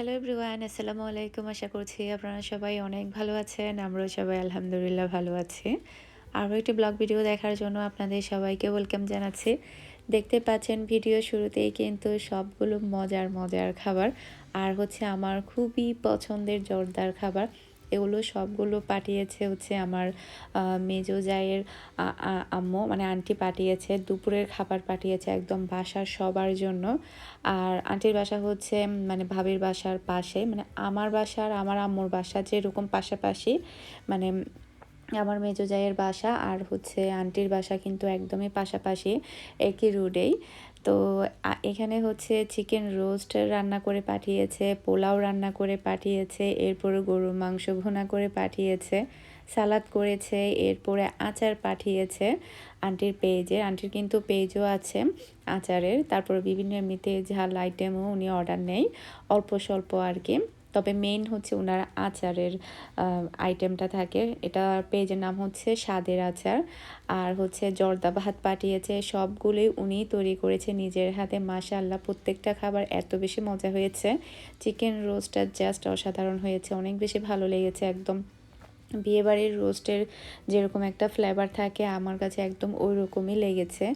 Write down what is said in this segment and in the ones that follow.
Hello everyone আসসালামু আলাইকুম আশা করছি আপনারা সবাই অনেক ভালো আছেন আমরাও সবাই আলহামদুলিল্লাহ ভালো আছি আরও একটি ব্লগ ভিডিও দেখার জন্য আপনাদের সবাইকে ওয়েলকাম জানাচ্ছি দেখতে পাচ্ছেন ভিডিও শুরুতেই কিন্তু সবগুলো মজার মজার খাবার আর হচ্ছে আমার খুবই পছন্দের জোরদার খাবার এগুলো সবগুলো পাঠিয়েছে হচ্ছে আমার মেজো জায়ের আম্মু মানে আন্টি পাঠিয়েছে, দুপুরের খাবার পাঠিয়েছে একদম বাসার সবার জন্য। আর আন্টির বাসা হচ্ছে মানে ভাবির বাসার পাশে মানে আমার বাসার আমার আম্মুর বাসা যেরকম পাশাপাশি মানে আমার মেজো জায়ের বাসা আর হচ্ছে আন্টির বাসা কিন্তু একদমই পাশাপাশি, একই রোডেই তো এখানে হচ্ছে চিকেন রোস্ট রান্না করে পাঠিয়েছে, পোলাও রান্না করে পাঠিয়েছে, এরপরে গরুর মাংস ভুনা করে পাঠিয়েছে, সালাদ করেছে, এরপরে আচার পাঠিয়েছে। আন্টির পেজে, আন্টির কিন্তু পেজও আছে আচারের। তারপর বিভিন্ন এমনিতে ঝাল আইটেমও উনি অর্ডার নেই অল্প স্বল্প আর কি। তবে মেন হচ্ছে ওনার আচারের আইটেমটা থাকে। এটা পেজের নাম হচ্ছে স্বাদের আচার। আর হচ্ছে জর্দা ভাত পাঠিয়েছে, সবগুলোই উনি তৈরি করেছে নিজের হাতে। মাশাল্লাহ প্রত্যেকটা খাবার এত বেশি মজা হয়েছে। চিকেন রোস্টার জাস্ট অসাধারণ হয়েছে। অনেক বেশি ভালো লেগেছে, একদম। বিয়েবাড়ির রোস্টের যেরকম একটা ফ্লেভার থাকে, আমার কাছে একদম ওই রকমই লেগেছে।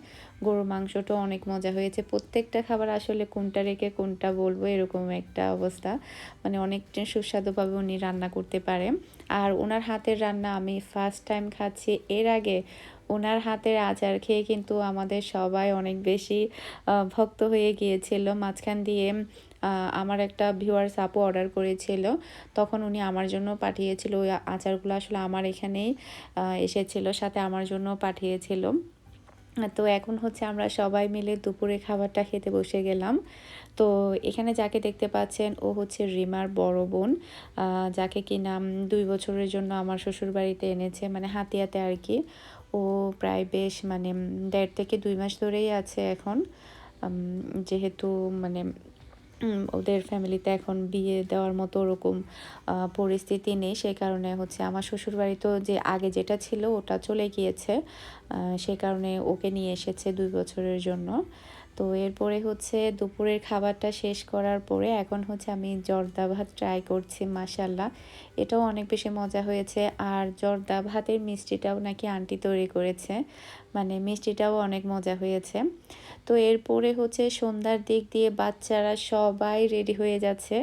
গরুর মাংসটা অনেক মজা হয়েছে। প্রত্যেকটা খাবার আসলে কোনটা রেখে কোনটা বলব এরকম একটা অবস্থা। মানে অনেক সুস্বাদুভাবে উনি রান্না করতে পারে। আর ওনার হাতের রান্না আমি ফার্স্ট টাইম খাচ্ছি। এর আগে ওনার হাতের আচার খেয়ে কিন্তু আমাদের সবাই অনেক বেশি ভক্ত হয়ে গিয়েছিল। মাঝখান দিয়ে আমার একটা ভিউয়ার্স আপু অর্ডার করেছিল। তখন উনি আমার জন্য পাঠিয়েছিল। ওই আচারগুলো আসলে আমার এখানেই এসেছিল, সাথে আমার জন্য পাঠিয়েছিল। তো এখন হচ্ছে আমরা সবাই মিলে দুপুরে খাবারটা খেতে বসে গেলাম। তো এখানে যাকে দেখতে পাচ্ছেন, ও হচ্ছে রিমার বড় বোন যাকে কি নাম দুই বছরের জন্য আমার শ্বশুর বাড়িতে এনেছে মানে হাতিয়াতে আর কি। ও প্রায় বেশ মানে দেড় থেকে দুই মাস ধরেই আছে এখন। যেহেতু মানে ওদের ফ্যামিলিতে এখন বিয়ে দেওয়ার মতো ওরকম পরিস্থিতি নেই। সে কারণে হচ্ছে আমার শ্বশুরবাড়ি তো যে আগে যেটা ছিল ওটা চলে গিয়েছে। সে কারণে ওকে নিয়ে এসেছে দুই বছরের জন্য। তো এরপরে হচ্ছে দুপুরের খাবারটা শেষ করার পরে এখন হচ্ছে আমি জর্দা ভাত ট্রাই করছি মাসাল্লাহ এটাও অনেক বেশি মজা হয়েছে। আর জর্দা ভাতের মিষ্টিটাও নাকি আন্টি তৈরি করেছে। মানে মিষ্টিটাও অনেক মজা হয়েছে। তো এরপরে হচ্ছে সন্ধ্যার দিক দিয়ে বাচ্চারা সবাই রেডি হয়ে যাচ্ছে।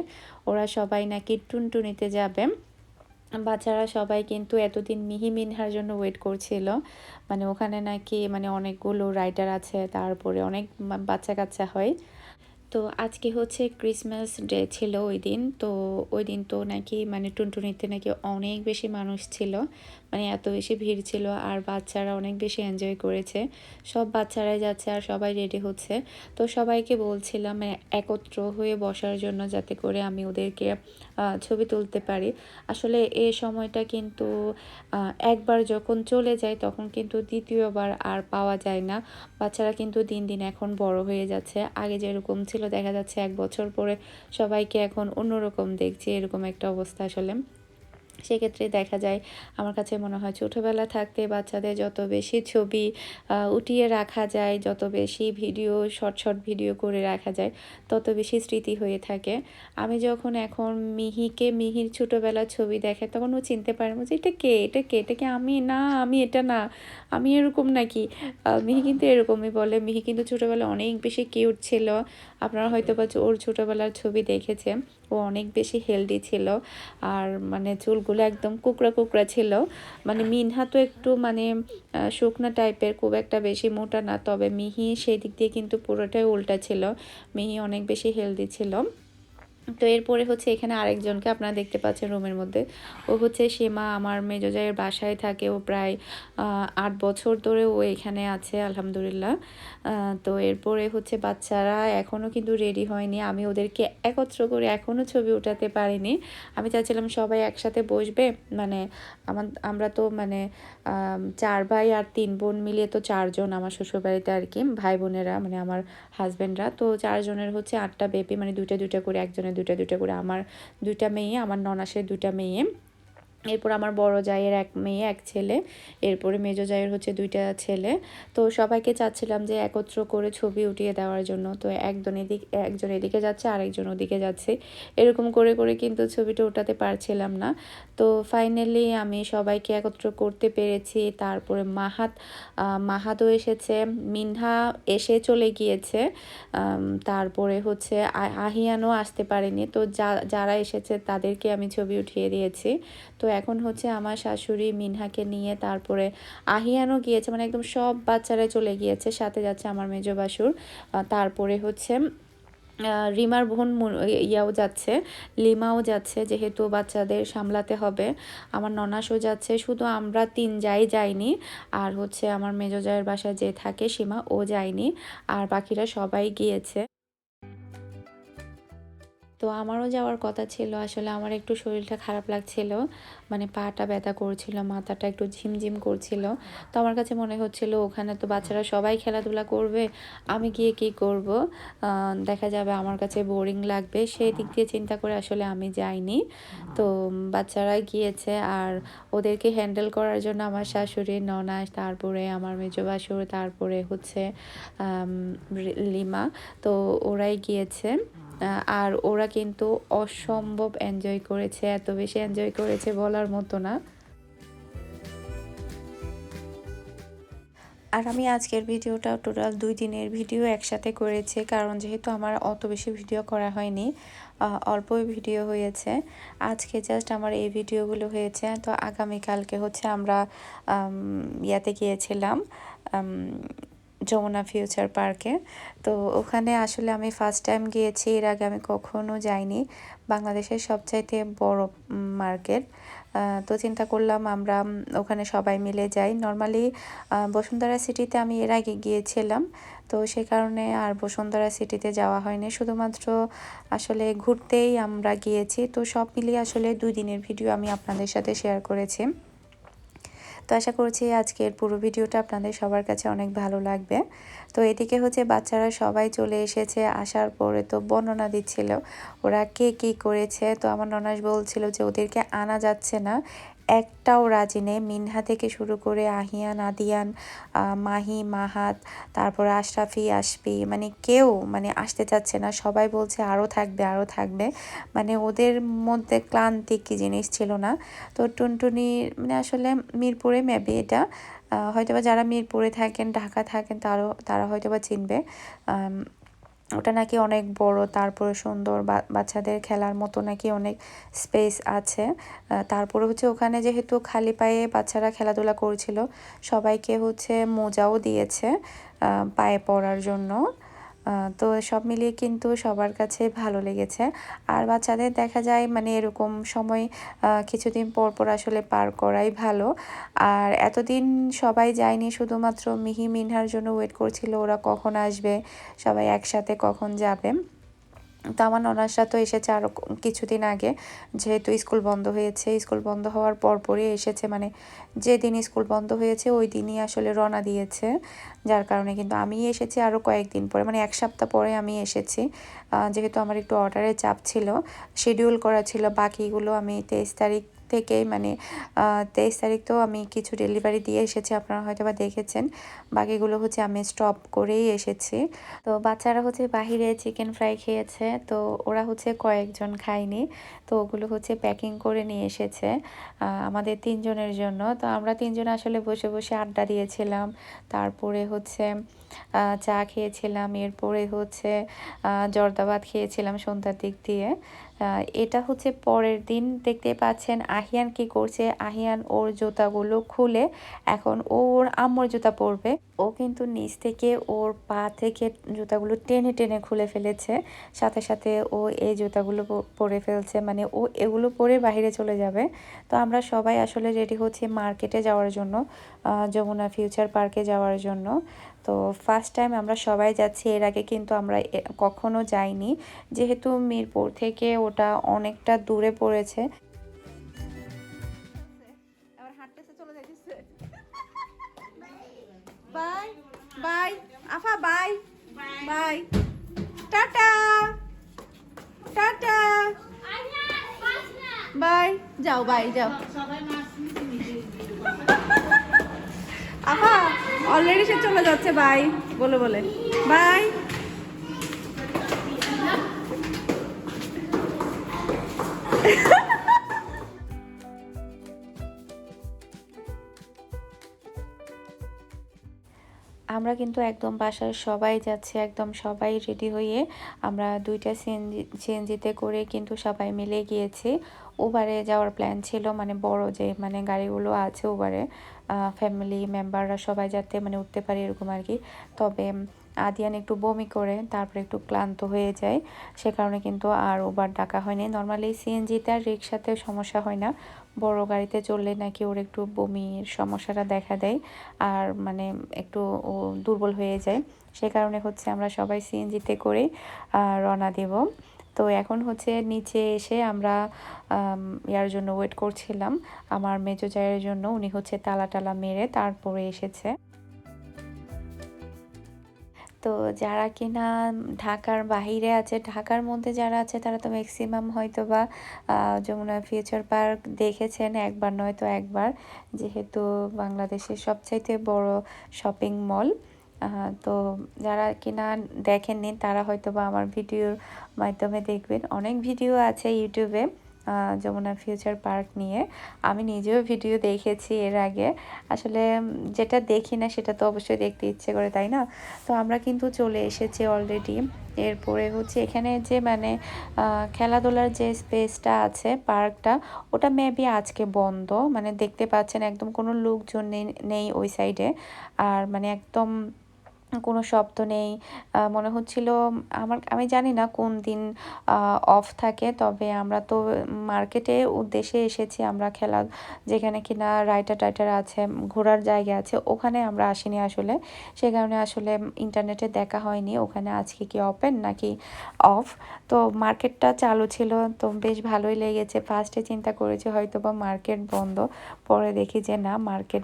ওরা সবাই নাকি টুনটুনিতে যাবে। বাচ্চারা সবাই কিন্তু এতদিন মিহি মিনহার জন্য ওয়েট করছিল। মানে ওখানে নাকি মানে অনেকগুলো রাইডার আছে, তারপরে অনেক বাচ্চা কাচ্চা হয়। তো আজকে হচ্ছে ক্রিসমাস ডে ছিল ওই দিন, তো ওই দিন তো নাকি মানে টুনটুনিতে নাকি অনেক বেশি মানুষ ছিল। মানে এত বেশি ভিড় ছিল আর বাচ্চারা অনেক বেশি এনজয় করেছে। সব বাচ্চারাই যাচ্ছে আর সবাই রেডি হচ্ছে। তো সবাইকে বলছিলাম মানে একত্র হয়ে বসার জন্য যাতে করে আমি ওদেরকে ছবি তুলতে পারি। আসলে এ সময়টা কিন্তু একবার যখন চলে যায় তখন কিন্তু দ্বিতীয়বার আর পাওয়া যায় না। বাচ্চারা কিন্তু দিন দিন এখন বড় হয়ে যাচ্ছে। আগে যেরকম ছিল দেখা যাচ্ছে এক বছর পরে সবাইকে এখন অন্যরকম দেখছি। এরকম একটা অবস্থা আসলে। সেক্ষেত্রে দেখা যায় আমার কাছে মনে হয় ছোটোবেলা থাকতে বাচ্চাদের যত বেশি ছবি উঠিয়ে রাখা যায়, যত বেশি ভিডিও, শর্ট শর্ট ভিডিও করে রাখা যায়, তত বেশি স্মৃতি হয়ে থাকে। আমি যখন এখন মিহিকে মিহির ছোটোবেলার ছবি দেখে তখন ও চিনতে পারে যে এটা কে? এটা কে? এটা কি আমি? না, আমি এটা না, আমি এরকম নাকি? মিহি কিন্তু এরকমই বলে, মিহি কিন্তু ছোটোবেলায় অনেক বেশি কিউট ছিল। আপনারা হয়তো বা ওর ছোটোবেলার ছবি দেখেছেন। ও অনেক বেশি হেলদি ছিল আর মানে চুলগুলো একদম কুকড়া কুকড়া ছিল। মানে মিনহা তো একটু মানে শুকনা টাইপের খুব একটা বেশি মোটা না, তবে মিহি সেই দিক দিয়ে কিন্তু পুরোটাই উল্টা ছিল। মিহি অনেক বেশি হেলদি ছিল। তো এরপরে হচ্ছে এখানে আরেকজনকে আপনারা দেখতে পাচ্ছেন রুমের মধ্যে। ও হচ্ছে সীমা, আমার মেজজাইয়ের বাসায় থাকে। ও প্রায় আট বছর ধরে ও এখানে আছে, আলহামদুলিল্লাহ। তো এরপরে হচ্ছে বাচ্চারা এখনও কিন্তু রেডি হয়নি। আমি ওদেরকে একত্র করে এখনও ছবি উঠাতে পারিনি। আমি চাচ্ছিলাম সবাই একসাথে বসবে। মানে আমার, আমরা তো মানে চার ভাই আর তিন বোন মিলিয়ে তো চারজন আমার শ্বশুরবাড়িতে আর কি, ভাই বোনেরা মানে আমার হাজব্যান্ডরা তো চারজনের হচ্ছে আটটা বেবি মানে দুইটা দুইটা করে একজনের দুইটা দুটা করে আমার দুইটা মেয়ে আমার ননাসের দুটা মেয়ে। এরপর আমার বড় জায়ের এক মেয়ে, এক ছেলে। এরপরে মেজো জায়ের হচ্ছে দুইটা ছেলে। তো সবাইকে চাচ্ছিলাম যে একত্র করে ছবি উঠিয়ে দেওয়ার জন্য। তো একজন এদিক, একজন এদিকে যাচ্ছে, আরেকজন ওদিকে যাচ্ছে। এরকম করে করে কিন্তু ছবিটা ওঠাতে পারছিলাম না। তো ফাইনালি আমি সবাইকে একত্র করতে পেরেছি। তারপরে মাহাত মাহাতও এসেছে। মিনহা এসে চলে গিয়েছে। তারপরে হচ্ছে আহিয়ানও আসতে পারেনি। তো যা, যারা এসেছে তাদেরকে আমি ছবি উঠিয়ে দিয়েছি। তো এখন হচ্ছে আমার শাশুড়ি মিনহাকে নিয়ে তারপরে আহিয়ানও গিয়েছে মানে একদম সব বাচ্চারা চলে গিয়েছে, সাথে যাচ্ছে আমার মেজো বাসুর। তারপরে হচ্ছে রিমার বোন ইয়াও যাচ্ছে, লিমাও যাচ্ছে, যেহেতু বাচ্চাদের সামলাতে হবে। আমার ননাসও যাচ্ছে, শুধু আমরা তিন যাই যাইনি, আর হচ্ছে আমার মেজো জায়ের বাসায় যে থাকে সীমা, ও যায়নি, আর বাকিরা সবাই গিয়েছে। তো আমারও যাওয়ার কথা ছিল। আসলে আমার একটু শরীরটা খারাপ লাগছিল। মানে পাটা ব্যথা করছিল, মাথাটা একটু ঝিমঝিম করছিল। তো আমার কাছে মনে হচ্ছিল, ওখানে তো বাচ্চারা সবাই খেলাধুলা করবে, আমি গিয়ে কি করব? দেখা যাবে আমার কাছে বোরিং লাগবে। সেই দিক দিয়ে চিন্তা করে আসলে আমি যাইনি। তো বাচ্চারা গিয়েছে আর ওদেরকে হ্যান্ডেল করার জন্য আমার শাশুড়ি ননাস তারপরে আমার মেজো বাসুর তারপরে হচ্ছে লিমা। তো ওরাই গিয়েছে। আর ওরা কিন্তু অসম্ভব এনজয় করেছে, এত বেশি এনজয় করেছে বলার মতো না। আর আমি আজকের ভিডিওটা টোটাল দুই দিনের ভিডিও একসাথে করেছি, কারণ যেহেতু আমার অত বেশি ভিডিও করা হয়নি অল্পই ভিডিও হয়েছে। আজকে জাস্ট আমার এই ভিডিওগুলো হয়েছে, তো আগামীকালকে হচ্ছে আমরা ইয়াতে গিয়েছিলাম যমুনা ফিউচার পার্কে। তো ওখানে আসলে আমি ফার্স্ট টাইম গিয়েছি, এর আগে আমি কখনো যাইনি। বাংলাদেশের সবচাইতে বড় মার্কেট। তো চিন্তা করলাম আমরা ওখানে সবাই মিলে যাই। নর্মালি বসুন্ধরা সিটিতে আমি এর আগে গিয়েছিলাম। তো সে কারণে আর বসুন্ধরা সিটিতে যাওয়া হয়নি। শুধুমাত্র আসলে ঘুরতেই আমরা গিয়েছি। তো সব মিলিয়ে আসলে দুই দিনের ভিডিও আমি আপনাদের সাথে শেয়ার করেছি। তো আশা করছি আজকের পুরো ভিডিওটা আপনাদের সবার কাছে অনেক ভালো লাগবে। তো এদিকে হচ্ছে বাচ্চারা সবাই চলে এসেছে, আসার পরে তো বর্ণনা দিচ্ছিল ওরা কে কি করেছে। তো আমার ননাস বলছিল যে ওদেরকে আনা যাচ্ছে না একটাও রাজি নেই। মিনহা থেকে শুরু করে আহিয়ান আদিয়ান মাহি, মাহাত, তারপর আশরাফি আসবি মানে কেউ মানে আসতে চাচ্ছে না। সবাই বলছে আরও থাকবে আরও থাকবে। মানে ওদের মধ্যে ক্লান্তি কী জিনিস ছিল না। তো টুনটুনি মানে আসলে মিরপুরে মেবি এটা হয়তোবা যারা মিরপুরে থাকেন, ঢাকা থাকেন, তারও, তারা হয়তোবা চিনবে। ওটা নাকি অনেক বড়, তারপরে সুন্দর বাচ্চাদের খেলার মতো নাকি অনেক স্পেস আছে। তারপরে হচ্ছে ওখানে যেহেতু খালি পায়ে বাচ্চারা খেলাধুলা করছিল, সবাইকে হচ্ছে মোজাও দিয়েছে পায়ে পড়ার জন্য। তো সব মিলিয়ে কিন্তু সবার কাছে ভালো লেগেছে। আর বাচ্চাদের দেখা যায় মানে এরকম সময় কিছুদিন পরপর পর আসলে পার করাই ভালো। আর এতদিন সবাই যায়নি, শুধুমাত্র মিহি মিনহার জন্য ওয়েট করছিল, ওরা কখন আসবে, সবাই একসাথে কখন যাবে। তো আমার ননাসরা তো এসেছে আরও কিছুদিন আগে। যেহেতু স্কুল বন্ধ হয়েছে, স্কুল বন্ধ হওয়ার পরপরই এসেছে। মানে যেদিন স্কুল বন্ধ হয়েছে, ওই দিনই আসলে রওনা দিয়েছে। যার কারণে কিন্তু আমি এসেছি আরও কয়েকদিন পরে। মানে এক সপ্তাহ পরে আমি এসেছি। যেহেতু আমার একটু অর্ডারের চাপ ছিল শিডিউল করা ছিল। বাকিগুলো আমি তেইশ তারিখ থেকেই মানে তেইশ তারিখ তো আমি কিছু ডেলিভারি দিয়ে এসেছি, আপনারা হয়তো বা দেখেছেন। বাকিগুলো হচ্ছে আমি স্টপ করেই এসেছি। তো বাচ্চারা হচ্ছে বাহিরে চিকেন ফ্রাই খেয়েছে, তো ওরা হচ্ছে কয়েকজন খায়নি, তো ওগুলো হচ্ছে প্যাকিং করে নিয়ে এসেছে আমাদের তিনজনের জন্য। তো আমরা তিনজন আসলে বসে বসে আড্ডা দিয়েছিলাম, তারপরে হচ্ছে চা খেয়েছিলাম, এরপরে হচ্ছে জর্দাবাদ খেয়েছিলাম সন্ধ্যার দিক দিয়ে। এটা হচ্ছে পরের দিন, দেখতে পাচ্ছেন আহিয়ান কি করছে? আহিয়ান ওর জুতাগুলো খুলে এখন ওর আম্মর জুতা পরবে। ও কিন্তু নিচ থেকে ওর পা থেকে জুতাগুলো টেনে টেনে খুলে ফেলেছে। সাথে সাথে ও এই জুতাগুলো পরে ফেলছে মানে ও এগুলো পরে বাহিরে চলে যাবে। তো আমরা সবাই আসলে রেডি হচ্ছে মার্কেটে যাওয়ার জন্য যমুনা ফিউচার পার্কে যাওয়ার জন্য। তো ফার্স্ট টাইম আমরা সবাই যাচ্ছি এর আগে কিন্তু আমরা কখনো যাইনি। যেহেতু মিরপুর থেকে ওটা অনেকটা দূরে পড়েছে। বাই বাই আফা bye bye. Tata tata. Bye যাও বাই যাও। আপা অলরেডি সে চলে যাচ্ছে বাই বলে বলে। বাই আমরা কিন্তু একদম বাসার সবাই যাচ্ছে, একদম সবাই রেডি হয়ে আমরা দুইটা সিএনজি, সিএনজিতে করে কিন্তু সবাই মিলে গিয়েছি। ওবারে যাওয়ার প্ল্যান ছিল মানে বড় যে মানে গাড়িগুলো আছে ওবারে ফ্যামিলি মেম্বাররা সবাই যাতে মানে উঠতে পারে এরকম আর কি। তবে আদিয়ান একটু বমি করে, তারপরে একটু ক্লান্ত হয়ে যায়। সে কারণে কিন্তু আর ওবার ডাকা হয়নি। নর্মালি সিএনজিতে আর রিক্সাতে সমস্যা হয় না। বড় গাড়িতে চললে নাকি ওর একটু বমির সমস্যাটা দেখা দেয় আর মানে একটু ও দুর্বল হয়ে যায়। সে কারণে হচ্ছে আমরা সবাই সিএনজিতে করে রওনা দেব। তো এখন হচ্ছে নিচে এসে আমরা ইয়ার জন্য ওয়েট করছিলাম। আমার মেজো জায়ের জন্য, উনি হচ্ছে তালা টালা মেরে তারপরে এসেছে। তো যারা কিনা ঢাকার বাহিরে আছে, ঢাকার মধ্যে যারা আছে তারা তো ম্যাক্সিমাম হয়তো বা যমুনা ফিউচার পার্ক দেখেছেন একবার নয়তো একবার, যেহেতু বাংলাদেশের সবচাইতে বড় শপিং মল তো যারা কিনা দেখেননি তারা হয়তো বা আমার ভিডিওর মাধ্যমে দেখবেন। অনেক ভিডিও আছে ইউটিউবে যমুনা ফিউচার পার্ক নিয়ে। আমি নিজেও ভিডিও দেখেছি এর আগে। আসলে যেটা দেখি না সেটা তো অবশ্যই দেখতে ইচ্ছে করে, তাই না? তো আমরা কিন্তু চলে এসেছি অলরেডি এরপরে হচ্ছে এখানে যে মানে খেলাধুলার যে স্পেসটা আছে পার্কটা ওটা মেবি আজকে বন্ধ। মানে দেখতে পাচ্ছেন একদম কোনো লোকজন নেই নেই ওই সাইডে আর মানে একদম কোনো শব্দ নেই। মনে হচ্ছিল আমার, আমি জানি না কোন দিন অফ থাকে, তবে আমরা তো মার্কেটে উদ্দেশ্যে এসেছি, আমরা খেলা যেখানে কিনা রাইটার টাইটার আছে, ঘোরার জায়গা আছে, ওখানে আমরা আসিনি আসলে। সে কারণে আসলে ইন্টারনেটে দেখা হয়নি, ওখানে আজকে কি ওপেন নাকি অফ তো মার্কেটটা চালু ছিল, তো বেশ ভালোই লেগেছে। ফার্স্টে চিন্তা করেছি হয়তো বা মার্কেট বন্ধ, পরে দেখি যে না মার্কেট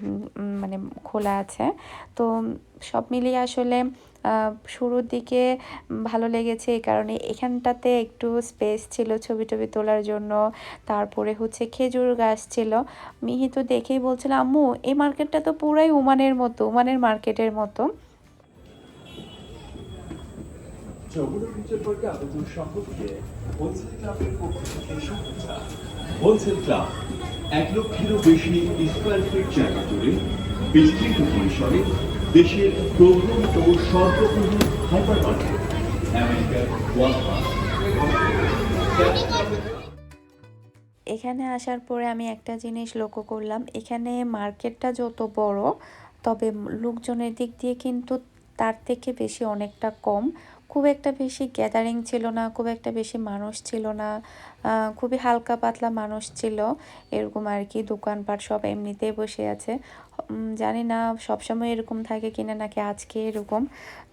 মানে খোলা আছে। তো সব মিলিয়ে আসলে শুরুর দিকে ভালো লেগেছে এই কারণে। এখানটাতে একটু স্পেস ছিল ছবি টবি তোলার জন্য। তারপরে হচ্ছে খেজুর গাছ ছিল। মিহি তো দেখেই বলছিল, আম্মু, এই মার্কেটটা তো পুরাই ওমানের মতো ওমানের মার্কেটের মতো। এক লক্ষেরও বেশি স্কোয়ার ফিট জায়গা জুড়ে বিস্তৃত পরিসরে দেশের প্রভূত সর্ববৃহৎ হাইপার মার্কেট এখানে আসার পরে আমি একটা জিনিস লক্ষ্য করলাম, এখানে মার্কেটটা যত বড়, তবে লোকজনের দিক দিয়ে কিন্তু তার থেকে বেশি অনেকটা কম। খুব একটা বেশি গ্যাদারিং ছিল না, খুব একটা বেশি মানুষ ছিল না খুবই হালকা পাতলা মানুষ ছিল। এরকম আর কি, দোকানপাট সব এমনিতেই বসে আছে। জানি না, সবসময় এরকম থাকে কিনা নাকি আজকে এরকম।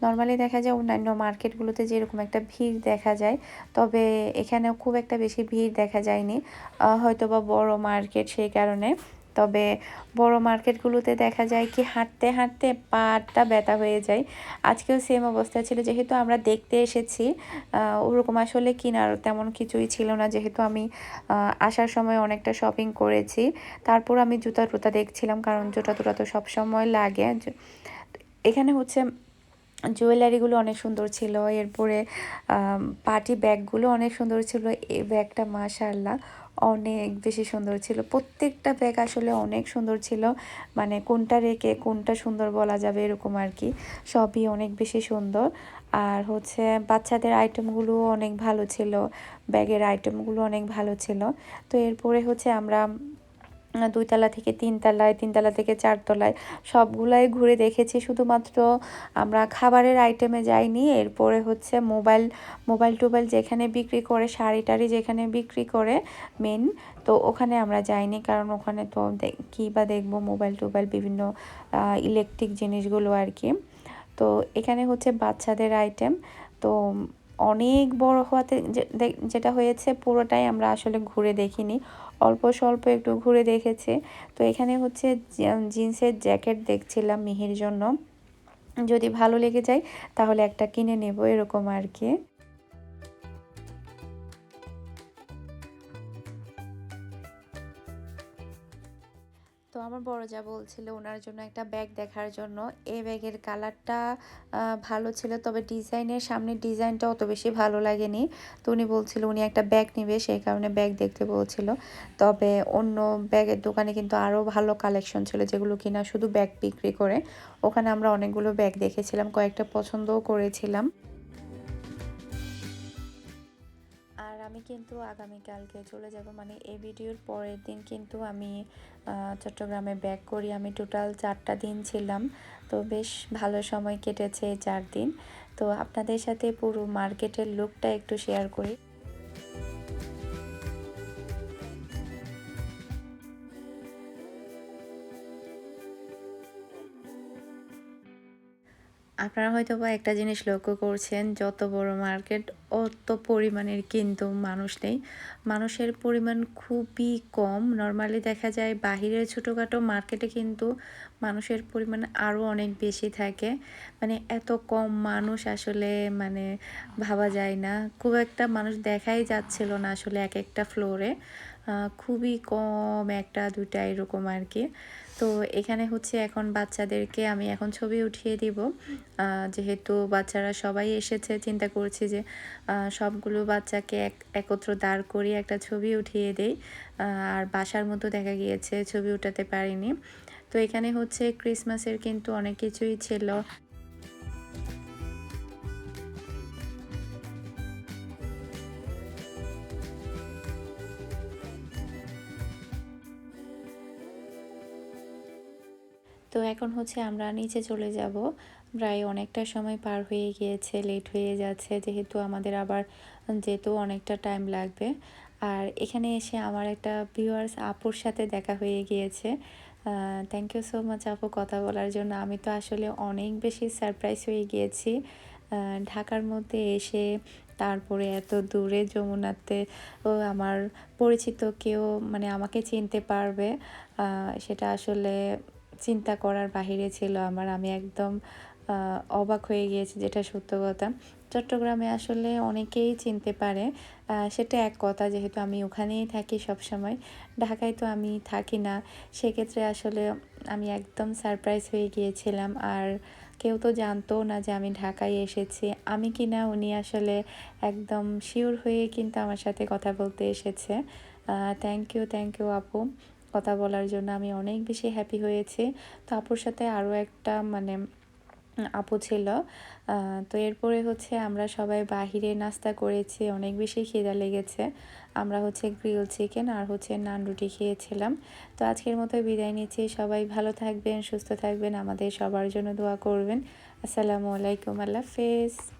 নর্মালি দেখা যায় অন্যান্য মার্কেটগুলোতে যেরকম একটা ভিড় দেখা যায়, তবে এখানেও খুব একটা বেশি ভিড় দেখা যায়নি। হয়তো বা বড় মার্কেট সেই কারণে। তবে বড় মার্কেটগুলোতে দেখা যায় কি হাঁটতে হাঁটতে পাটা ব্যথা হয়ে যায়। আজকেও সেম অবস্থা ছিল, যেহেতু আমরা দেখতে এসেছি ওরকম আসলে কেনার তেমন কিছুই ছিল না। যেহেতু আমি আসার সময় অনেকটা শপিং করেছি, তারপর আমি জুতা টুতা দেখছিলাম, কারণ জুতা টুতা তো সবসময় লাগে। এখানে হচ্ছে জুয়েলারিগুলো অনেক সুন্দর ছিল, এরপরে পার্টি ব্যাগগুলো অনেক সুন্দর ছিল, এই ব্যাগটা মাশাআল্লাহ। অনেক বেশি সুন্দর ছিল। প্রত্যেকটা ব্যাগ আসলে অনেক সুন্দর ছিল। মানে কোনটা রেখে কোনটা সুন্দর বলা যাবে এরকম আর কি। সবই অনেক বেশি সুন্দর। আর হচ্ছে বাচ্চাদের আইটেমগুলো অনেক ভালো ছিল। ব্যাগের আইটেমগুলো অনেক ভালো ছিল। তো এরপরে হচ্ছে আমরা দুইতলা থেকে তিনতলায়, তিনতলা থেকে চারতলায়, সবগুলাই ঘুরে দেখেছি। শুধুমাত্র আমরা খাবারের আইটেমে যাইনি, এরপরে হচ্ছে মোবাইল মোবাইল টোবাইল যেখানে বিক্রি করে, শাড়ি টাড়ি যেখানে বিক্রি করে মেন তো ওখানে আমরা যাইনি। কারণ ওখানে তো কী বা দেখব মোবাইল টোবাইল, বিভিন্ন ইলেকট্রিক জিনিসগুলো আর কি। তো এখানে হচ্ছে বাচ্চাদের আইটেম তো অনেক বড় হওয়াতে যেটা হয়েছে পুরোটাই আমরা আসলে ঘুরে দেখিনি। অল্প স্বল্প একটু ঘুরে দেখেছি। তো এখানে হচ্ছে জিন্সের জ্যাকেট দেখছিলাম মিহির জন্য। যদি ভালো লেগে যায় তাহলে একটা কিনে নেব, এরকম আর কি। আমার বড় যা বলছিল ওনার জন্য একটা ব্যাগ দেখার জন্য। এই ব্যাগের কালারটা ভালো ছিল, তবে ডিজাইনের সামনের ডিজাইনটা অত বেশি ভালো লাগেনি। তো উনি বলছিল উনি একটা ব্যাগ নেবে, সেই কারণে ব্যাগ দেখতে বলছিল। তবে অন্য ব্যাগের দোকানে কিন্তু আরও ভালো কালেকশন ছিল, যেগুলো কিনা শুধু ব্যাগ বিক্রি করে। ওখানে আমরা অনেকগুলো ব্যাগ দেখেছিলাম, কয়েকটা পছন্দও করেছিলাম। আর আমি কিন্তু আগামীকালকে চলে যাব। মানে এই ভিডিওর পরের দিন কিন্তু আমি চট্টগ্রামে ব্যাক করি। আমি টোটাল চারটা দিন ছিলাম। তো বেশ ভালো সময় কেটেছে চার দিন। তো আপনাদের সাথে পুরো মার্কেটের লুকটা একটু শেয়ার করি। আপনারা হয়তো বা একটা জিনিস লক্ষ্য করছেন, যত বড় মার্কেট, অত পরিমাণের কিন্তু মানুষ নেই। মানুষের পরিমাণ খুবই কম। নর্মালি দেখা যায় বাহিরের ছোটোখাটো মার্কেটে কিন্তু মানুষের পরিমাণ আরও অনেক বেশি থাকে। মানে এত কম মানুষ আসলে মানে ভাবা যায় না। খুব একটা মানুষ দেখাই যাচ্ছিল না আসলে এক একটা ফ্লোরে খুবই কম একটা দুটা এরকম আর কি। তো এখানে হচ্ছে এখন বাচ্চাদেরকে আমি এখন ছবি উঠিয়ে দিব। যেহেতু বাচ্চারা সবাই এসেছে, চিন্তা করছি যে সবগুলো বাচ্চাকে এক, একত্র দাঁড় করিয়ে একটা ছবি উঠিয়ে দেই। আর বাসার মতো দেখা গিয়েছে, ছবি উঠাতে পারিনি। তো এখানে হচ্ছে ক্রিসমাসের কিন্তু অনেক কিছুই ছিল। তো এখন হচ্ছে আমরা নিচে চলে যাব। প্রায় অনেকটা সময় পার হয়ে গিয়েছে লেট হয়ে যাচ্ছে, যেহেতু আমাদের আবার যেতেও অনেকটা টাইম লাগবে। আর এখানে এসে আমার একটা ভিউয়ার্স আপুর সাথে দেখা হয়ে গিয়েছে। থ্যাংক ইউ সো মাচ আপু কথা বলার জন্য। আমি তো আসলে অনেক বেশি সারপ্রাইজ হয়ে গিয়েছি। ঢাকার মধ্যে এসে তারপরে এত দূরে যমুনাতে, ও আমার পরিচিত কেউ মানে আমাকে চিনতে পারবে। সেটা আসলে চিন্তা করার বাহিরে ছিল আমার। আমি একদম অবাক হয়ে গিয়েছি যেটা সত্য কথা। চট্টগ্রামে আসলে অনেকেই চিনতে পারে সেটা এক কথা যেহেতু আমি ওখানেই থাকি সব সময় ঢাকায় তো আমি থাকি না। সেক্ষেত্রে আসলে আমি একদম সারপ্রাইজ হয়ে গিয়েছিলাম। আর কেউ তো জানতো না যে আমি ঢাকায় এসেছি। আমি কি না উনি আসলে একদম শিওর হয়ে কিন্তু আমার সাথে কথা বলতে এসেছে। থ্যাংক ইউ থ্যাংক ইউ আপু। কথা বলার জন্য আমি অনেক বেশি হ্যাপি হয়েছি। তো আপুর সাথে আরও একটা মানে আপু ছিল। তো এরপরে হচ্ছে আমরা সবাই বাহিরে নাস্তা করেছি, অনেক বেশি খিদা লেগেছে। আমরা হচ্ছে গ্রিল চিকেন আর হচ্ছে নান রুটি খেয়েছিলাম। তো আজকের মতো বিদায় নিচ্ছি। সবাই ভালো থাকবেন, সুস্থ থাকবেন। আমাদের সবার জন্য দোয়া করবেন। আসসালামু আলাইকুম, আল্লাহ হাফেজ।